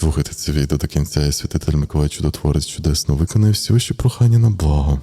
Слухайте це відео до кінця, і святитель Миколай Чудотворець чудесно виконає всі ваші прохання на благо.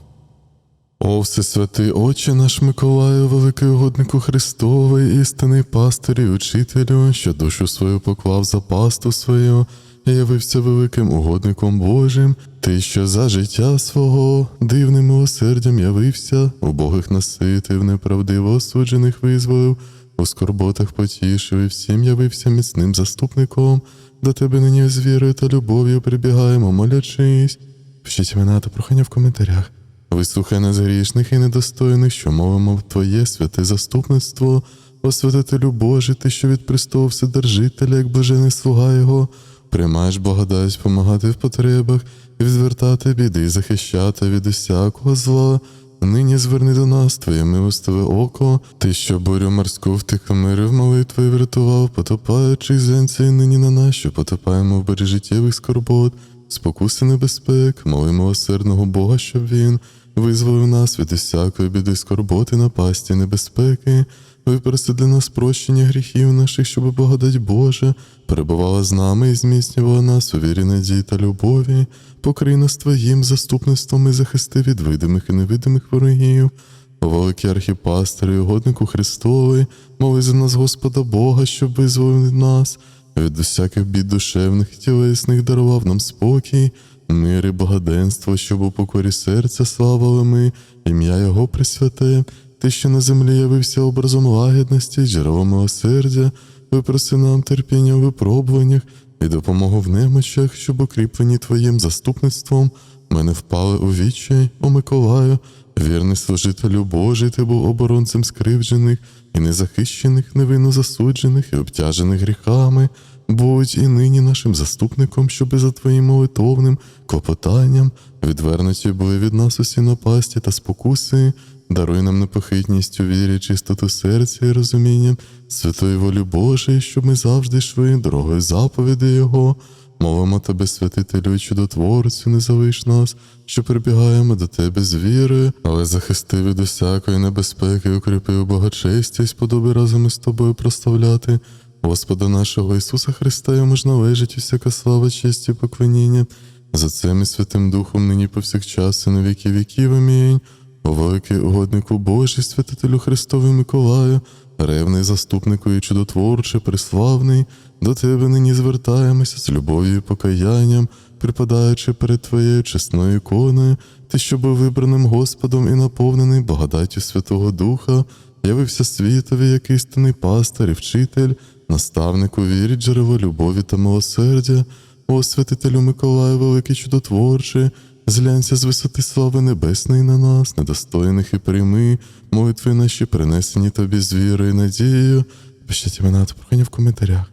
О, всесвятий Отче наш Миколаю, великий угоднику Христовий, істинний пастирі, і учителю, що душу свою поклав за пасту свою, і явився великим угодником Божим, ти, що за життя свого дивним милосердям явився, убогих наситив, неправдиво осуджених визволив, у скорботах потішив і всім явився міцним заступником. До тебе нині з вірою та любов'ю прибігаємо, молячись. Пишіть імена та прохання в коментарях. Вислухай нас грішних і недостойних, що мовимо в Твоє святе заступництво, освятителю Божий, ти, що від престолу Вседержителя, як блажений слуга Його, приймаєш благодать помагати в потребах, і відвертати біди, захищати від усякого зла. Нині зверни до нас Твоє милостиве око, ти, що бурю морську втихомирив молитвою врятував, потопаючи зенця, і нині на нас, що потопаємо в бережі життєвих скорбот, спокуси небезпек, моли милосердного Бога, щоб він визволив нас від усякої біди скорботи, напасті, небезпеки, випроси для нас прощення гріхів наших, щоб благодать Божа перебувала з нами і зміцнювала нас у вірі надії та любові, покрий нас Твоїм заступництвом і захисти від видимих і невидимих ворогів. Великий архіпастирі, угоднику Христовий, моли за нас Господа Бога, щоб визволив нас від усяких бід душевних і тілесних дарував нам спокій, мир і благоденство, щоб у покорі серця славили ми, ім'я Його присвяте, ти, що на землі явився образом лагідності, джерелом милосердя, випроси нам терпіння у випробуваннях і допомогу в немочах, щоб укріплені Твоїм заступництвом ми не впали у відчай, о Миколаю, вірний служителю Божий, ти був оборонцем скривджених і незахищених, невинно засуджених і обтяжених гріхами. Будь і нині нашим заступником, щоби за Твоїм молитовним клопотанням відвернуті були від нас усі напасті та спокуси, даруй нам непохитність у вірі, чистоту серця і розуміння святої волі Божої, щоб ми завжди йшли дорогою заповіді Його. Мовимо тебе, святителю і чудотворцю, не залиш нас, що прибігаємо до тебе з вірою, але захисти від усякої небезпеки, укріпи у благочестя і сподоби разом із тобою проставляти. Господа нашого Ісуса Христа, йому ж належить усяка слава, честь і поклоніння. За цим і Святим Духом нині повсякчас і на віки віків. Амінь. Великий угоднику Божий, святителю Христові Миколаю, ревний заступнику і чудотворче, приславний, до тебе нині звертаємося з любов'ю і покаянням, припадаючи перед Твоєю чесною іконою, ти, що був вибраним Господом і наповнений благодаттю Святого Духа, явився світові, як істинний пастир і вчитель, наставник у вірі, джерело любові та милосердя, о святителю Миколаю, великий чудотворче, зглянься з висоти слави небесної на нас, недостойних і прийми, молитви наші принесені тобі з вірою і надією. Пишіть імена та прохання в коментарях.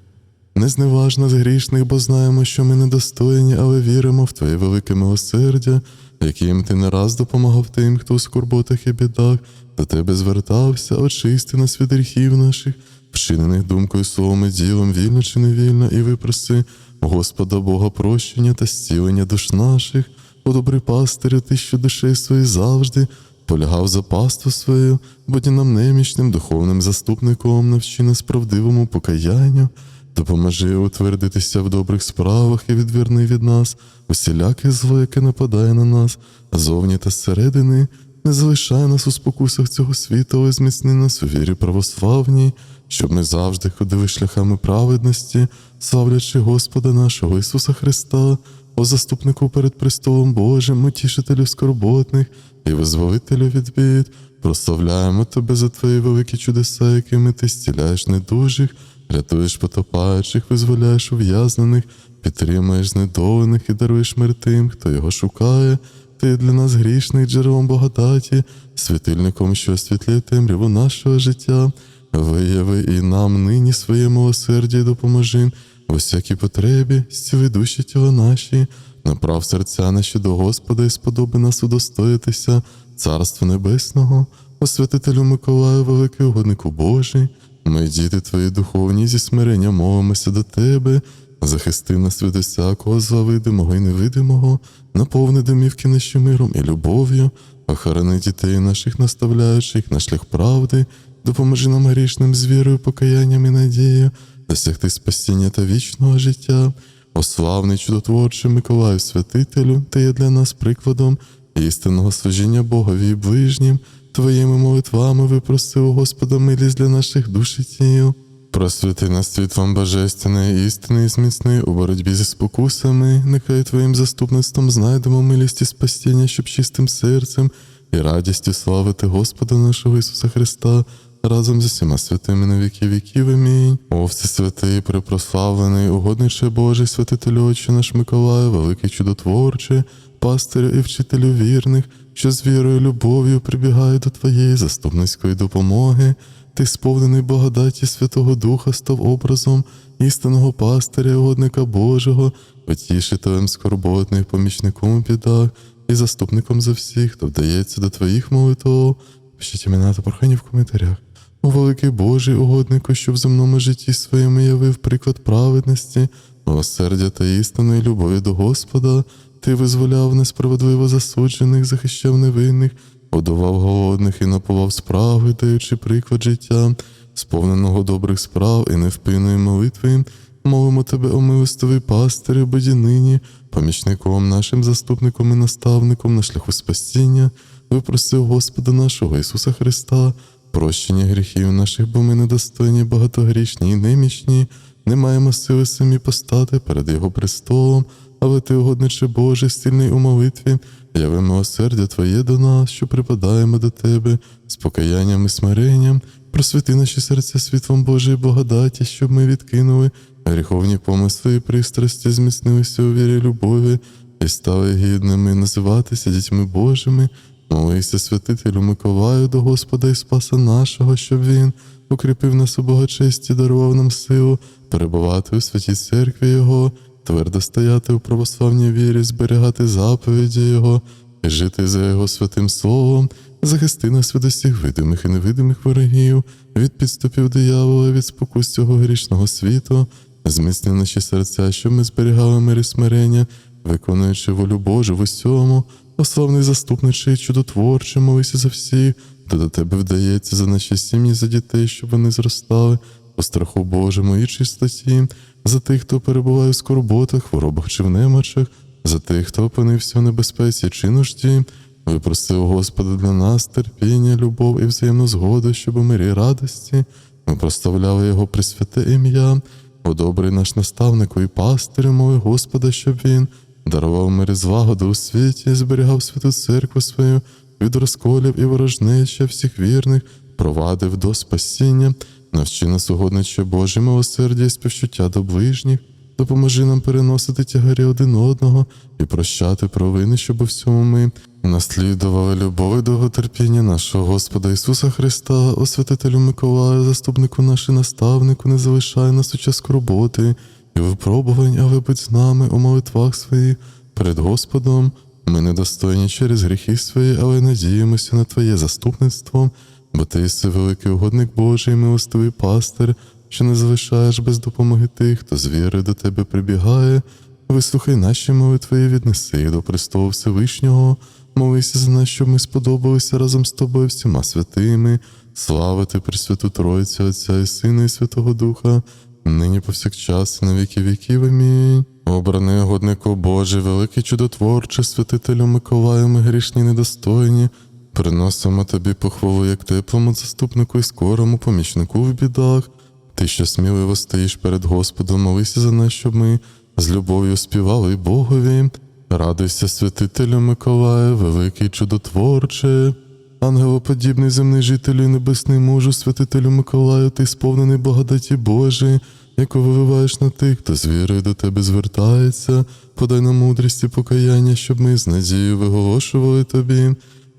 Не зневаж нас грішних, бо знаємо, що ми недостойні, але віримо в Твоє велике милосердя, яким ти не раз допомагав тим, хто у скорботах і бідах, до тебе звертався, очисти нас від гріхів наших, вчинених думкою, словом і ділом, вільно чи невільно, і випроси, Господа Бога, прощення та зцілення душ наших, о добрий пастирю, ти, що душею своєю завжди полягав за пасту свою, будь і нам немічним духовним заступником, навчи нас правдивому покаянню. Допоможи утвердитися в добрих справах і відверни від нас усіляке зло, яке нападає на нас, зовні та зсередини, не залишай нас у спокусах цього світу, але зміцни нас у вірі православній, щоб ми завжди ходили шляхами праведності, славлячи Господа нашого Ісуса Христа, о заступнику перед престолом Божим, утішителю скорботних і визволителю від бід. Прославляємо тебе за твої великі чудеса, якими ти зціляєш недужих, рятуєш потопаючих, визволяєш ув'язнених, підтримуєш знедолених і даруєш мир тим, хто його шукає. Ти для нас грішний джерелом благодаті, світильником, що освітлює темряву нашого життя. Вияви і нам нині своє милосердя і допоможи в усякій потребі, зціли душі тіла наші, направ серця наші до Господа і сподоби нас удостоїтися, Царства Небесного, освятителю Миколаю, великий угоднику Божий. Ми, діти твої духовні, зі смирення молимося до тебе, захисти нас від усякого зла видимого і невидимого, наповни домівки наші миром і любов'ю, охорони дітей наших, наставляючих на шлях правди, допоможи нам грішним з вірою, покаянням і надією, досягти спасіння та вічного життя. О славний чудотворчий Миколаю Святителю, ти є для нас прикладом істинного служіння Богові і ближнім. Твоїми молитвами випроси у Господа милість для наших душ і тіл. Просвіти нас світлом божественної істини і зміцни у боротьбі зі спокусами, нехай Твоїм заступництвом знайдемо милість і спасіння, щоб чистим серцем і радістю славити Господа нашого Ісуса Христа разом з усіма святими на віки віків. Амінь. О, всесвятий, препрославлений, угодниче Божий, святителю Отче наш Миколаю, великий чудотворче, пастирю і вчителю вірних, що з вірою любов'ю прибігає до Твоєї заступницької допомоги. Ти сповнений благодаті Святого Духа став образом істинного пастиря, угодника Божого, потішителем скорботних, помічником у бідах і заступником за всіх, хто вдається до твоїх молитв. Пишіть імена та прохання в коментарях. О великий Божий угоднику, що в земному житті своєму явив приклад праведності, милосердя та істинної любові до Господа, ти визволяв несправедливо засуджених, захищав невинних, годував голодних і напував справи, даючи приклад життя, сповненого добрих справ і невпинної молитви. Молимо тебе, о милостивий пастирю, будь нині, помічником нашим заступником і наставником на шляху спасіння, випроси Господа нашого Ісуса Христа, прощення гріхів наших, бо ми недостойні, багатогрішні і немічні, не маємо сили самі постати перед Його престолом, але ти, угодниче Боже, стільний у молитві, яви милосердя Твоє до нас, що припадаємо до Тебе з покаянням і смиренням, просвіти наші серця світлом Божої благодаті, щоб ми відкинули гріховні помисли і пристрасті, зміцнилися у вірі любові і стали гідними називатися дітьми Божими. Молися, святителю Миколаю до Господа і Спаса нашого, щоб Він укріпив нас у благочесті, дарував нам силу перебувати у святій церкві Його, твердо стояти у православній вірі, зберігати заповіді Його жити за Його святим Словом, захисти нас від усіх видимих і невидимих ворогів, від підступів диявола, від спокус цього грішного світу, зміцни наші серця, щоб ми зберігали мир і смирення, виконуючи волю Божу в усьому, о славний заступничий, чудотворче, молися за всіх, хто до тебе вдається за наші сім'ї, за дітей, щоб вони зростали? У страху Божому і чистоті, за тих, хто перебуває в скорботах, хворобах чи в немочах, за тих, хто опинився в небезпеці чи нужді. Випросив Господа для нас терпіння, любов і взаємну згоду, щоб у мирі радості. Ми проставляли Його присвяте ім'я, о добрий наш наставнику і пастирю, мови Господа, щоб він дарував мир і злагоду у світі, зберігав святу церкву свою від розколів і ворожнеча всіх вірних, провадив до спасіння, навчи нас угодниче Боже милосердя і співчуття до ближніх, допоможи нам переносити тягарі один одного і прощати провини, щоб у всьому ми наслідували любов і довготерпіння нашого Господа Ісуса Христа, освятителю Миколаю, заступнику нашому наставнику, не залишай нас у час скорботи і випробувань, але будь з нами у молитвах своїх перед Господом. Ми недостойні через гріхи свої, але надіємося на Твоє заступництво, бо ти єси великий угодник Божий, милостивий пастир, що не залишаєш без допомоги тих, хто з віри до тебе прибігає. Вислухай наші молитви і віднеси їх до престолу Всевишнього. Молися за нас, щоб ми сподобалися разом з тобою всіма святими, славити Пресвяту Тройцю, Отця і Сина і Святого Духа, нині повсякчас і на віки віків. Амінь. Обраний годнику Божий, великий чудотворче, святителю Миколаю, ми грішні недостойні. Приносимо тобі похвалу, як теплому заступнику і скорому помічнику в бідах. Ти, що сміливо стоїш перед Господом, молися за нас, щоб ми з любов'ю співали Богові. Радуйся, святителю Миколаю, великий чудотворче. Ангелоподібний земний жителю і небесний мужу, святителю Миколаю, ти сповнений благодаті Божої, яку виливаєш на тих, хто з вірою до тебе звертається, подай нам мудрість і покаяння, щоб ми з надією виголошували тобі.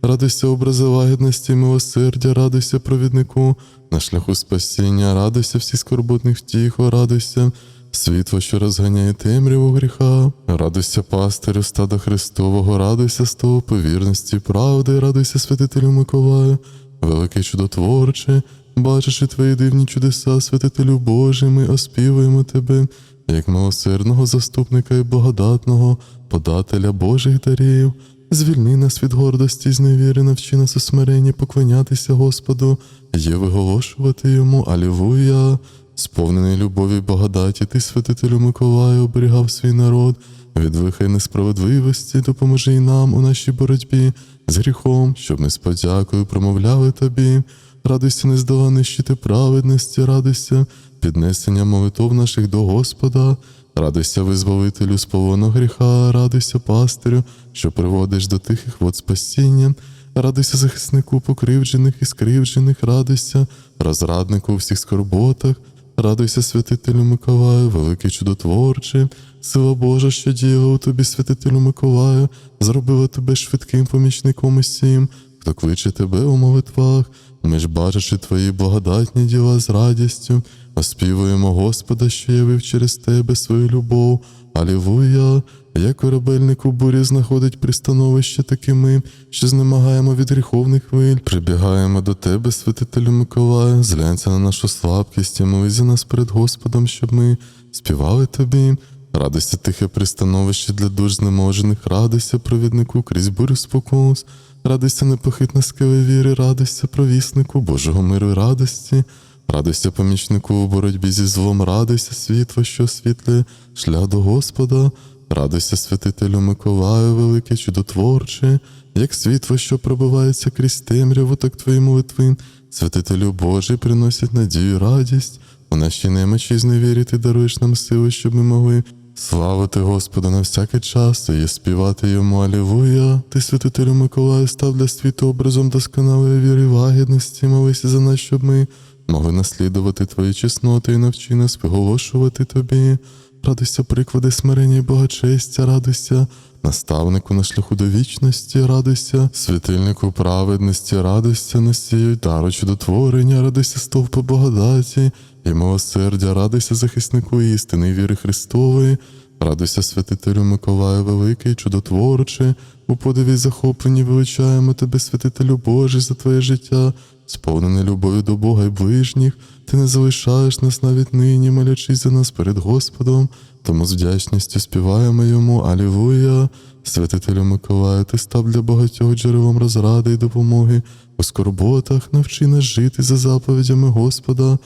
Радуйся, образи лагідності і милосердя, радуйся, провіднику, на шляху спасіння, радуйся всі скорботних втіхо, радуйся, світло, що розганяє темряву гріха, радуйся, пастирю, стада Христового, радуйся з того повірності, правди, радуйся, святителю Миколаю, великий чудотворче, бачачи твої дивні чудеса, святителю Божий, ми оспівуємо тебе, як милосердного заступника і благодатного, подателя Божих дарів. Звільни нас від гордості і зневіри, навчи нас у смиренні поклонятися Господу, є виголошувати йому Алілуя. сповнений любові благодаті, ти, святителю Миколаю, оберігав свій народ від лиха й несправедливості, допоможи й нам у нашій боротьбі з гріхом, щоб ми з подякою промовляли тобі. Радуйся, нездоланий щити праведності, радуйся, піднесення молитов наших до Господа, радуйся, визволителю з полону гріха, радуйся, пастирю, що приводиш до тихих вод спасіння, радуйся захиснику покривджених і скривджених, радуйся, розраднику у всіх скорботах, радуйся, святителю Миколаю, великий чудотворче, сила Божа, що діяла у тобі, святителю Миколаю, зробила тебе швидким помічником усім, хто кличе тебе у молитвах. Ми ж, бачачи твої благодатні діла з радістю, оспівуємо Господа, що явив через тебе свою любов. Алілуя! Як корабельник у бурі знаходить пристановище такими, що знемагаємо від гріховних хвиль, прибігаємо до тебе, святителю Миколаю, зглянься на нашу слабкість і молись за нас перед Господом, щоб ми співали тобі. Радуйся тихе пристановище для душ знеможених, радуйся провіднику крізь бурю спокус, радуйся непохитна скеле віри, радуйся провіснику Божого миру і радості, радуйся помічнику у боротьбі зі злом, радуйся світло, що освітлює шлях до Господа, радуйся святителю Миколаю, велике чудотворче, як світло, що пробивається крізь темряву, так твої молитви, святителю Божий приносять надію, і радість. У нашій немочі зневірі ти даруєш нам сили, щоб ми могли славити Господа на всякий час і співати йому Алівуя. Ти, святителю Миколаю, став для світу образом досконалої віри вагідності, молися за нас, щоб ми могли наслідувати твої чесноти і навчи нас виголошувати тобі. Радуйся, приклади смирення і богачестя, радуйся, наставнику на шляху до вічності, радуйся, світильнику праведності, радуйся, носію дару чудотворення, радуйся, стовпи благодаті і милосердя, радуйся захиснику істини віри Христової, радуйся святителю Миколаю Великий, чудотворче, у подиві й захопленні величаємо тебе, святителю Божий, за твоє життя, сповнене любов'ю до Бога й ближніх, ти не залишаєш нас навіть нині, молячись за нас перед Господом, тому з вдячністю співаємо йому. Алілуя. Святителю Миколаю, ти став для багатьох джерелом розради й допомоги. У скорботах, навчи нас жити за заповідями Господа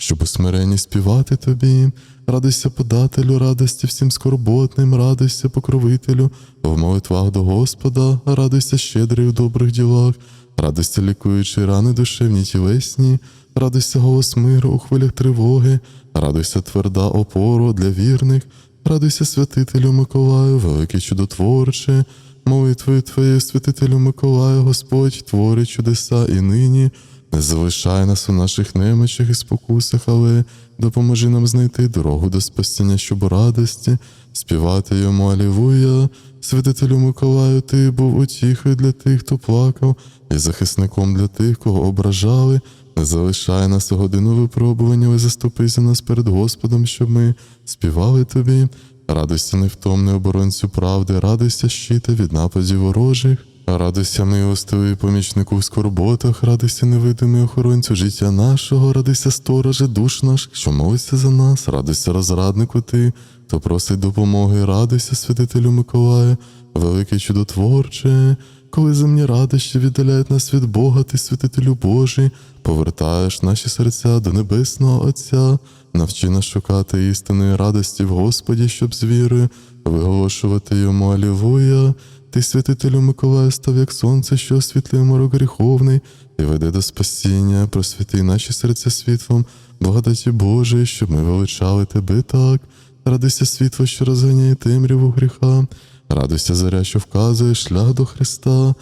щоб у смиренні співати тобі, радуйся подателю, радості всім скорботним, радуйся покровителю, в молитвах до Господа, радуйся щедрий у добрих ділах, радуйся лікуючи рани душевні тілесні, радуйся голос миру у хвилях тривоги, радуйся тверда опору для вірних, радуйся святителю Миколаю, великий чудотворче, молитвою твоєю, святителю Миколаю, Господь творить чудеса і нині. Не залишай нас у наших немочах і спокусах, але допоможи нам знайти дорогу до спасіння, щоб у радості, співати йому Алілуя. Святителю Миколаю, ти був утіхою для тих, хто плакав, і захисником для тих, кого ображали. Не залишай нас у годину випробування, але заступи за нас перед Господом, щоб ми співали тобі. Радуйся невтомний оборонцю правди, радуйся щита від нападів ворожих. Радуйся, милостивий помічнику в скорботах, радуйся невидимий охоронцю життя нашого, радуйся стороже душ наш, що молиться за нас, радуйся розраднику ти, хто просить допомоги, радуйся, святителю Миколаю, великий чудотворче, коли земні радощі віддаляють нас від Бога, ти, святителю Божий, повертаєш наші серця до Небесного Отця, навчи нас шукати істинної радості в Господі, щоб з вірою виголошувати йому Алілуя. Ти, святителю Миколаю, став як сонце, що освітлює морок гріховний, і веде до спасіння, просвіти наші серця світлом, благодаті Божої, щоб ми величали тебе так. Радуйся світло, що розганяє темряву гріха, радуйся заря, що вказує шлях до Христа,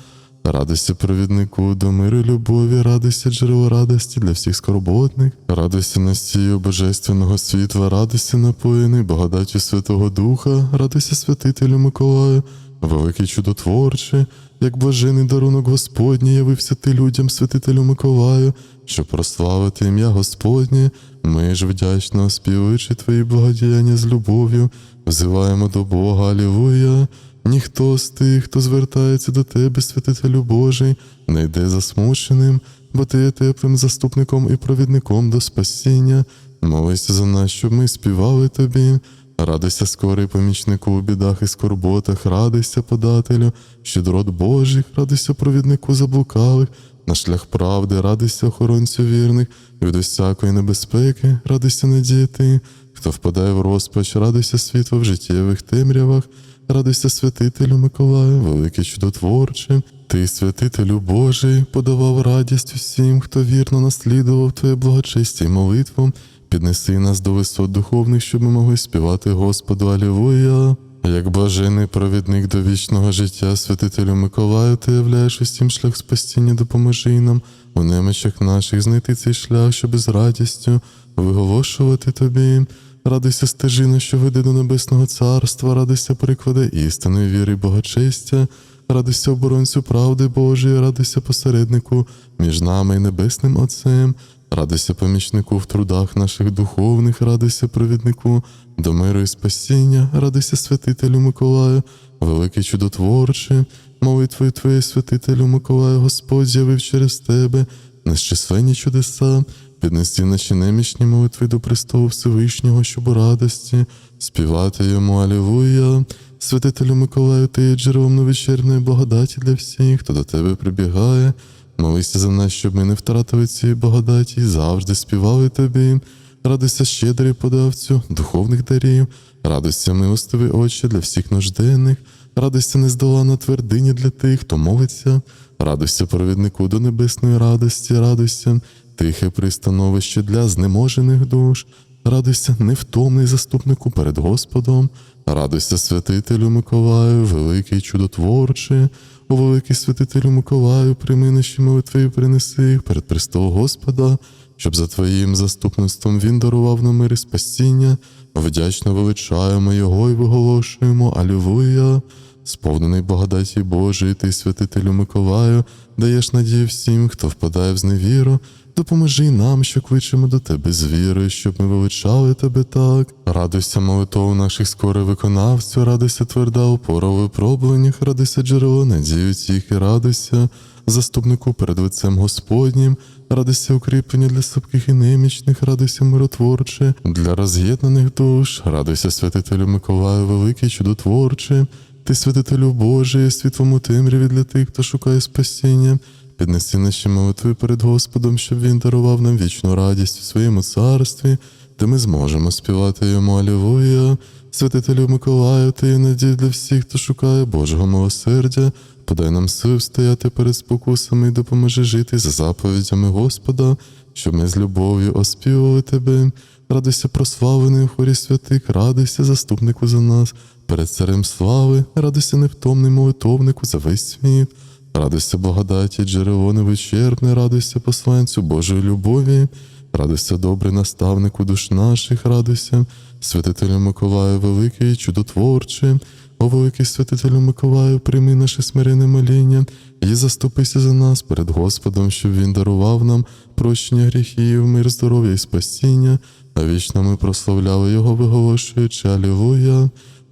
радуйся провіднику до миру любові, радуйся джерело радості для всіх скорботних, радуйся носію божественного світла, радуйся напоєний, благодаттю Святого Духа, радуйся святителю Миколаю. Великий чудотворче, як блажений дарунок Господній, явився ти людям, святителю Миколаю, щоб прославити ім'я Господнє, ми ж вдячно співуючи твої благодіяння з любов'ю, взиваємо до Бога, Алілуя. Ніхто з тих, хто звертається до тебе, святителю Божий, не йде засмученим, бо ти є теплим заступником і провідником до спасіння. Молися за нас, щоб ми співали тобі. Радуйся, скорий помічнику у бідах і скорботах, радуйся, подателю, щедрот Божих, радуйся провіднику заблукалих, на шлях правди, радуйся, охоронцю вірних, від усякої небезпеки, радуйся надіяти, хто впадає в розпач, радуйся світло в життєвих темрявах, радуйся святителю Миколаю, великий чудотворче. Ти, святителю Божий, подавав радість усім, хто вірно наслідував Твоє благочестя й молитву. Піднеси нас до висот духовних, щоб ми могли співати Господу Алілуя. Як блажений провідник до вічного життя, святителю Миколаю, ти являєш усім шлях спасіння, допоможи нам у немочах наших знайти цей шлях, щоб з радістю виголошувати тобі. Радуйся стежина, що веде до небесного царства, радуйся приклади істинної віри богочестя, радуйся оборонцю правди Божої, радуйся посереднику між нами і небесним Отцем, радуйся помічнику в трудах наших духовних, радуйся провіднику до миру і спасіння, радуйся святителю Миколаю, великий чудотворче, молитвою Твоєю святителю Миколаю, Господь з'явив через тебе незчисленні чудеса. Піднести наші немічні молитви до престолу Всевишнього, щоб у радості співати йому Алілуя. Святителю Миколаю, ти є джерелом невичерпної благодаті для всіх, хто до тебе прибігає. Молися за нас, щоб ми не втратили цієї благодаті завжди співали тобі. Радуйся щедрий подавцю, духовних дарів, радуйся, милостивий Отче для всіх нужденних, радуйся нездолана твердині для тих, хто молиться, радуйся провіднику до небесної радості, радуйся, тихе пристановище для знеможених душ, радуйся, невтомний заступнику перед Господом, радуйся, святителю Миколаю, великий чудотворче, о великий святителю Миколаю, прийми наші молитви принеси їх перед престол Господа, щоб за Твоїм заступництвом Він дарував нам мир і спасіння, вдячно величаємо Його і виголошуємо Алілуя. Сповнений благодаті Божої, ти, святителю Миколаю, даєш надію всім, хто впадає в зневіру. Допоможи нам, що кличемо до тебе з вірою, щоб ми величали тебе так. Радуйся молитву наших скоро виконавцю, радуйся тверда опора у випробуваннях, радуйся джерело надії тіхи, радуйся, заступнику перед лицем Господнім, радуйся укріплення для слабких і немічних, радуйся миротворче, для роз'єднаних душ, радуйся святителю Миколаю, великий чудотворче. Ти, святителю Божий, світлом у темряві для тих, хто шукає спасіння. Піднеси наші молитви перед Господом, щоб Він дарував нам вічну радість у своєму царстві, де ми зможемо співати йому Алілуя. Святителю Миколаю, ти є надій для всіх, хто шукає Божого милосердя. Подай нам сил стояти перед спокусами і допоможи жити за заповідями Господа, щоб ми з любов'ю оспівували тебе. Радуйся, прославлений у хорі святих, радуйся, заступнику за нас, перед царем слави, радуйся, невтомний молитовнику за весь світ. Радуйся благодаті, джерело невичерпне, радуйся посланцю Божої любові, радуйся добрий наставнику душ наших, радуйся, святителю Миколаю, великий, чудотворче, о великий святителю Миколаю, прийми наше смирене моління і заступися за нас перед Господом, щоб Він дарував нам прощення гріхів, мир, здоров'я і спасіння, а вічно ми прославляли Його, виголошуючи Алілуя.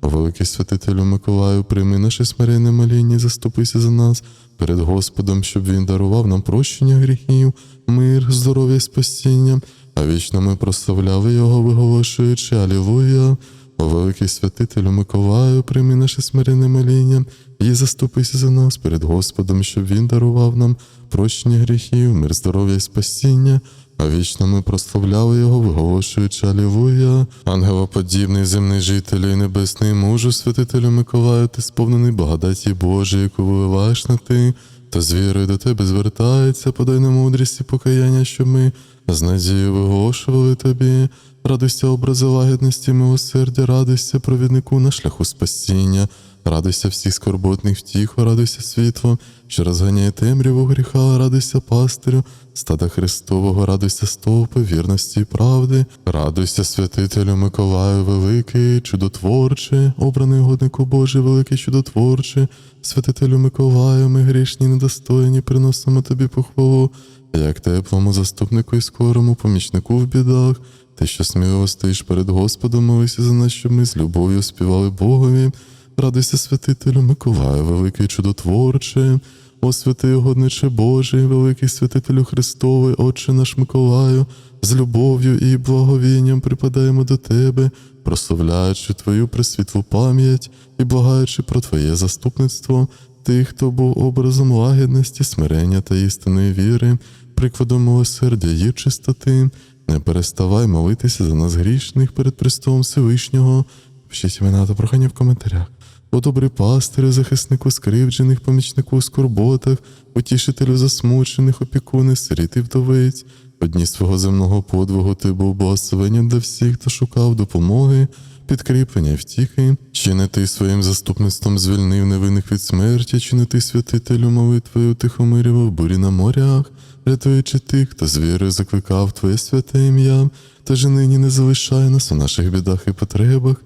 Великий святителю Миколаю, прийми наше смиренне моління заступися за нас перед Господом, щоб Він дарував нам прощення гріхів, мир, здоров'я спасіння, а вічно ми прославляли Його, виголошуючи Алілуя. О великий святителю Миколаю, прийми наше смиренне моління і заступися за нас перед Господом, щоб Він дарував нам прощення гріхів, мир, здоров'я і спасіння. А вічно ми прославляли його, виголошуючи Алілуя. Ангелоподібний земний жителю і небесний мужу, святителю Миколаю, ти сповнений благодаті Божої, яку виливаєш на ти, та з вірою до тебе звертається, подай нам мудрість і покаяння, щоб ми з надією виголошували тобі. Радуйся, образи лагідності, милосердя, радуйся, провіднику на шляху спасіння. Радуйся всіх скорботних втіху, радуйся світло, що розганяє темряву гріха, радуйся пастирю, стада Христового, радуйся стовпи, вірності і правди, радуйся, святителю Миколаю, великий, чудотворче, обраний годнику Божий, великий чудотворче, святителю Миколаю, ми грішні, недостойні, приносимо тобі похвалу, як теплому заступнику і скорому помічнику в бідах. Ти, що сміливо стоїш перед Господом, молися за нас, щоб ми з любов'ю співали Богові. Радуйся, святителю Миколаю, великий чудотворче, о святий угодниче Божий, великий святителю Христовий, Отче наш Миколаю, з любов'ю і благовінням припадаємо до Тебе, прославляючи Твою пресвітлу пам'ять і благаючи про Твоє заступництво. тих, хто був образом лагідності, смирення та істинної віри, прикладом милосердя і чистоти. Не переставай молитися за нас грішних перед Престолом Всевишнього. Пишіть імена та прохання в коментарях. О добрий пастирю, захиснику скривджених, помічнику у скорботах, утішителю засмучених, опікуни, сиріт і вдовиць. Одні свого земного подвигу ти був благословенням для всіх, хто шукав допомоги, підкріплення і втіхи. Чи не ти своїм заступництвом звільнив невинних від смерті, чи не ти святителю молитвою тихомирював бурі на морях, рятуючи тих, хто з вірою закликав Твоє святе ім'я, та ж нині не залишай нас у наших бідах і потребах.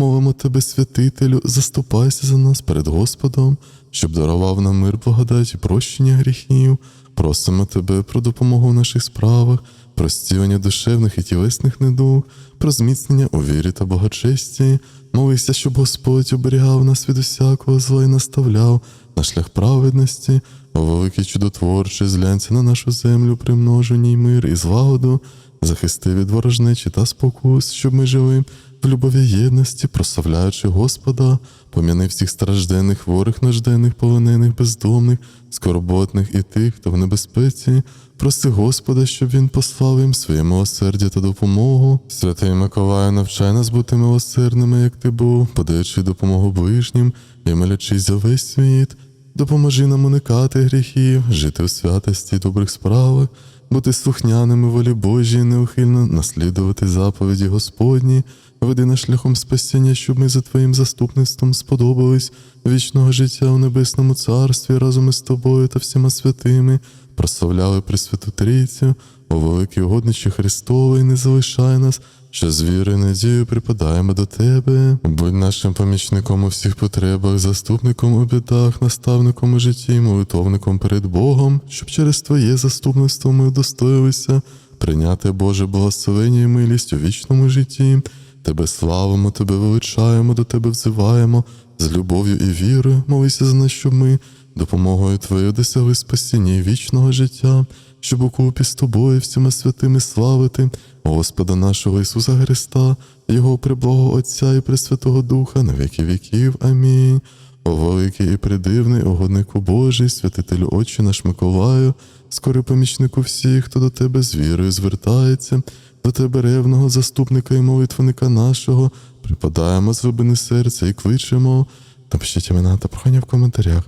Мовимо тебе, святителю, заступайся за нас перед Господом, щоб дарував нам мир, благодать і прощення гріхів. Просимо тебе про допомогу в наших справах, про зцілення душевних і тілесних недуг, про зміцнення у вірі та благочесті. Молися, щоб Господь оберігав нас від усякого зла і наставляв на шлях праведності, о великий чудотворче, зглянься на нашу землю, примноженій мир і злагоду, захисти від ворожнечі та спокус, щоб ми жили в любові єдності, прославляючи Господа, пом'яни всіх стражденних, хворих, нужденних, полонених, бездомних, скорботних і тих, хто в небезпеці. Проси Господа, щоб він послав їм своє милосердя та допомогу. Святий Миколаю, навчай нас бути милосердними, як ти був, подаючи допомогу ближнім і молячись за весь світ. Допоможи нам уникати гріхів, жити у святості добрих справах, бути слухняними волі Божій, неухильно наслідувати заповіді Господні, веди нас шляхом спасіння, щоб ми за Твоїм заступництвом сподобались вічного життя у небесному царстві разом із тобою та всіма святими, прославляли Пресвяту Трійцю, о великий угодничі Христовий, не залишай нас, що з вірою надією припадаємо до Тебе. Будь нашим помічником у всіх потребах, заступником у бідах, наставником у житті, молитовником перед Богом, щоб через Твоє заступництво ми удостоїлися прийняти Боже благословення і милість у вічному житті. Тебе славимо, Тебе величаємо, до Тебе взиваємо з любов'ю і вірою. Молися за нас, щоб ми допомогою Твоєю досягли спасіння і вічного життя, щоб у купі з тобою всіма святими славити Господа нашого Ісуса Христа, Його преблагого Отця і Пресвятого Духа на віки віків. Амінь. О великий і придивний, угоднику Божий, святителю Отче наш Миколаю, скорий помічнику всіх, хто до тебе з вірою звертається, до тебе ревного заступника і молитвенника нашого, припадаємо з глибини серця і кличемо. Напишіть імена та прохання в коментарях.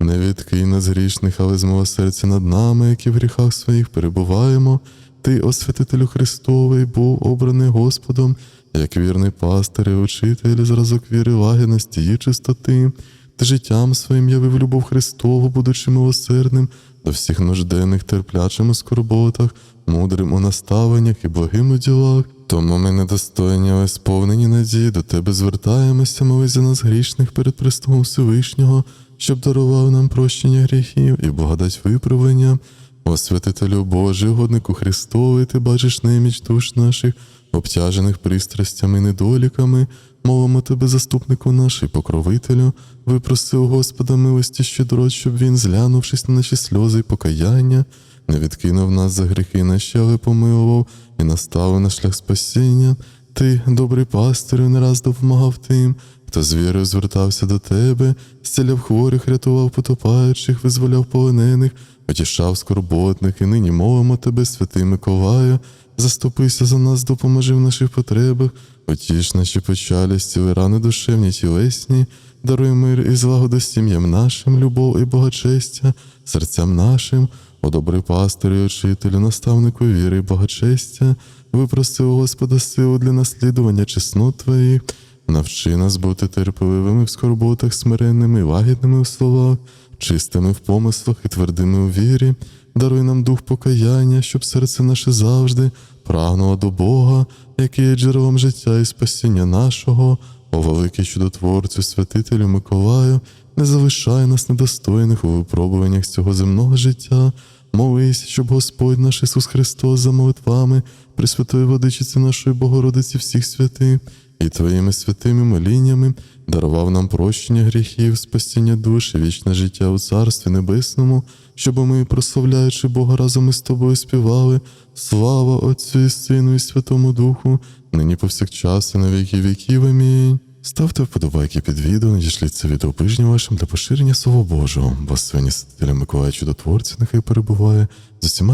Не відкинь нас грішних, але з милосердя над нами, які в гріхах своїх перебуваємо. Ти, освятителю Христовий, був обраний Господом, як вірний пастир і учитель, зразок віри, лагідності і чистоти. Ти життям своїм явив любов Христову, будучи милосердним до всіх нужденних, терплячим у скорботах, мудрим у наставленнях і благим у ділах. Тому ми недостойні, але сповнені надії, до тебе звертаємося, молись за нас грішних перед Престолом Всевишнього, щоб дарував нам прощення гріхів і благодать виправлення. О святителю Божий, угоднику Христовий, ти бачиш неміч душ наших, обтяжених пристрастями і недоліками, мовимо тебе, заступнику наш і покровителю, випроси у Господа милості щедро, щоб він, зглянувшись на наші сльози і покаяння, не відкинув нас за гріхи наші, але помилував і наставив на шлях спасіння. Ти, добрий пастирю, не раз допомагав тим, хто з вірою звертався до тебе, зціляв хворих, рятував потопаючих, визволяв полонених, потішав скорботних, і нині мовимо тебе, святий Миколаю, заступися за нас, допоможи в наших потребах, потіш наші печалі, зціли рани душевні тілесні, даруй мир і злагоду сім'ям нашим, любов і богачестя, серцям нашим, о добрий пастирю, і учителю, наставнику віри і богачестя, випроси Господа силу для наслідування чеснот Твоїх, навчи нас бути терпеливими в скорботах, смиренними, лагідними в словах, чистими в помислах і твердими у вірі, даруй нам дух покаяння, щоб серце наше завжди прагнуло до Бога, який є джерелом життя і спасіння нашого, о великий чудотворцю, святителю Миколаю, не залишай нас недостойних у випробуваннях цього земного життя. Молись, щоб Господь наш Ісус Христос за молитвами Пресвятої Водичиці нашої Богородиці всіх святих і Твоїми святими моліннями дарував нам прощення гріхів, спасіння душі, вічне життя у Царстві Небесному, щоб ми, прославляючи Бога разом із тобою, співали Слава Отцю і Сину і Святому Духу, нині повсякчас і на віки віків. Амінь. Ставте вподобайки під відео, надішліть це відео ближнім вашим для поширення Слова Божого. Благословення святителя Миколая Чудотворця нехай перебуває з усіма